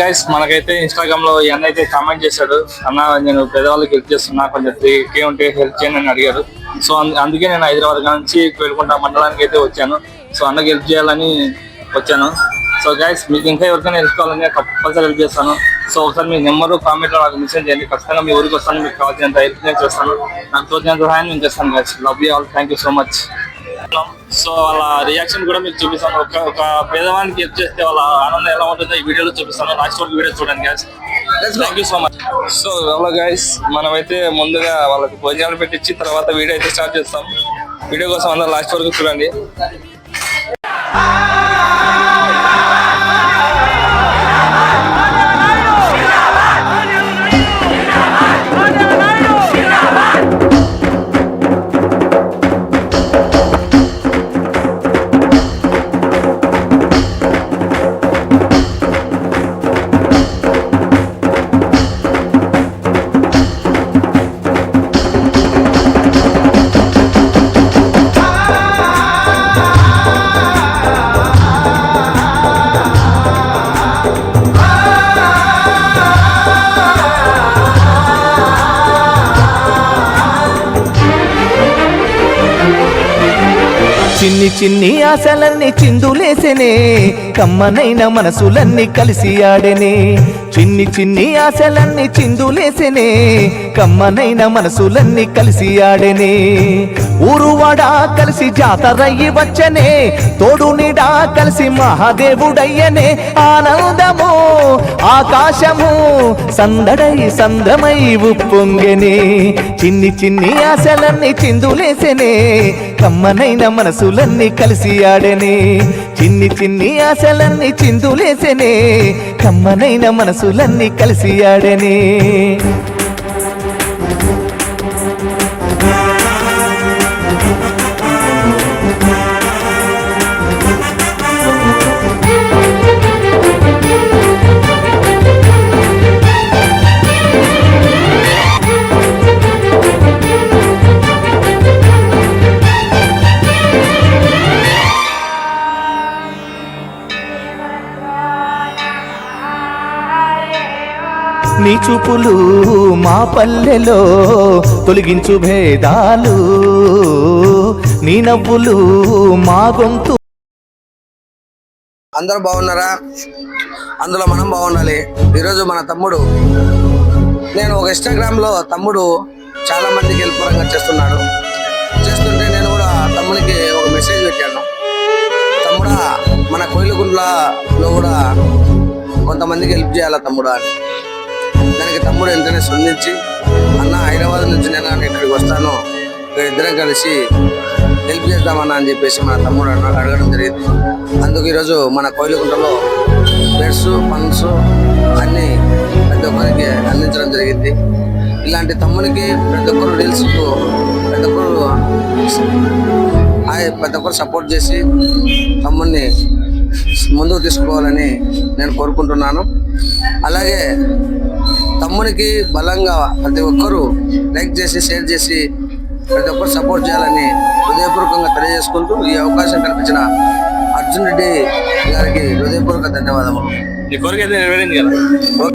Guys మనకైతే ఇన్స్టాగ్రామ్లో ఈ అన్న అయితే కామెంట్ చేశాడు. అన్న నేను పేదవాళ్ళకి హెల్ప్ చేస్తున్నా. కొంచెం కే ఉంటే హెల్ప్ చేయండి అని అడిగారు. సో అందుకే నేను హైదరాబాద్ నుంచి వెళ్ళుకుంటా మండలానికి అయితే వచ్చాను. సో అన్నకి హెల్ప్ చేయాలని వచ్చాను. సో గైస్ మీకు ఇంకా ఎవరికైనా హెల్ప్ కావాలని కంపల్సరీ హెల్ప్ చేస్తాను. సో ఒకసారి మీ నెంబర్ కామెంట్లో నాకు మెసేజ్ చేయండి. ఖచ్చితంగా మీ ఊరికి వస్తాను. మీకు కావాల్సినంత హెల్ప్ నేను చేస్తాను. నాకు తోచినంత సహాయం నేను చేస్తాను guys love you all thank you so much so వాళ్ళ రియాక్షన్ కూడా మీకు చూపిస్తాను. ఒక ఒక పేదవానికి హెల్ప్ చేస్తే వాళ్ళ ఆనందం ఎలా ఉంటుందో ఈ వీడియోలో చూపిస్తాను. లాస్ట్ వరకు వీడియో చూడండి guys thank you so much so hello guys మనమైతే ముందుగా వాళ్ళకి భోజనాలు పెట్టించి తర్వాత వీడియో అయితే స్టార్ట్ చేస్తాం. వీడియో కోసం అందరూ లాస్ట్ వరకు చూడండి. చిన్ని చిన్ని ఆశలన్నీ చిందులేసెనే కమ్మనైన మనసులన్నీ కలిసి ఆడెనే. చిన్ని చిన్ని ఆశలన్నీ చిందులేసెనే కమ్మనైన మనసులన్నీ కలిసి ఆడెనే. ఊరువాడా కలిసి జాతరయ్యి వచ్చనే తోడు నీడా కలిసి మహాదేవుడయ్యనే. ఆనందము ఆకాశము సందడై సందమై ఉప్పొంగెనే. చిన్ని చిన్ని ఆశలన్నీ చిందులేసెనే కమ్మనైన మనసులన్నీ కలిసి ఆడెనే. చిన్ని చిన్ని ఆశలన్నీ చిందులేసెనే కమ్మనైన మనసు మనసులన్నీ కలిసి ఆడనే. నీ చూపులు మా పల్లెలో తొలగించు భేదాలు. నీ నవ్వులు మా గొంతు. అందరూ బాగున్నారా? అందులో మనం బాగుండాలి. ఈరోజు మన తమ్ముడు నేను ఒక ఇన్స్టాగ్రామ్లో తమ్ముడు చాలా మందికి హెల్ప్ చేస్తున్నాడు. చేస్తుంటే నేను కూడా తమ్మునికి ఒక మెసేజ్ పెట్టాను. తమ్ముడా మన కోయిలగుండ్లలో కూడా కొంతమందికి హెల్ప్ చేయాలా తమ్ముడా అని. దానికి తమ్ముడు వెంటనే స్పందించి అన్న హైదరాబాద్ నుంచి నేను ఇక్కడికి వస్తాను. ఇక్కడ ఇద్దరం కలిసి హెల్ప్ చేద్దామన్నా అని చెప్పేసి మన తమ్ముడు అన్నాడు అడగడం జరిగింది. అందుకు ఈరోజు మన కోయిలకుంటలో బెడ్స్ పన్స్ అన్నీ ప్రతి ఒక్కరికి అందించడం జరిగింది. ఇలాంటి తమ్మునికి ప్రతి ఒక్కరు రీల్స్ ప్రతి ఒక్కరు ఆ- ప్రతి ఒక్కరు సపోర్ట్ చేసి తమ్ముడిని ముందుకు తీసుకోవాలని నేను కోరుకుంటున్నాను. అలాగే తమ్మునికి బలంగా ప్రతి ఒక్కరూ లైక్ చేసి షేర్ చేసి ప్రతి ఒక్కరు సపోర్ట్ చేయాలని హృదయపూర్వకంగా తెలియజేసుకుంటూ ఈ అవకాశం కల్పించిన అర్జున్ రెడ్డి గారికి హృదయపూర్వక ధన్యవాదములు. ఈ కోరిక అయితే నెరవేరింది కదా?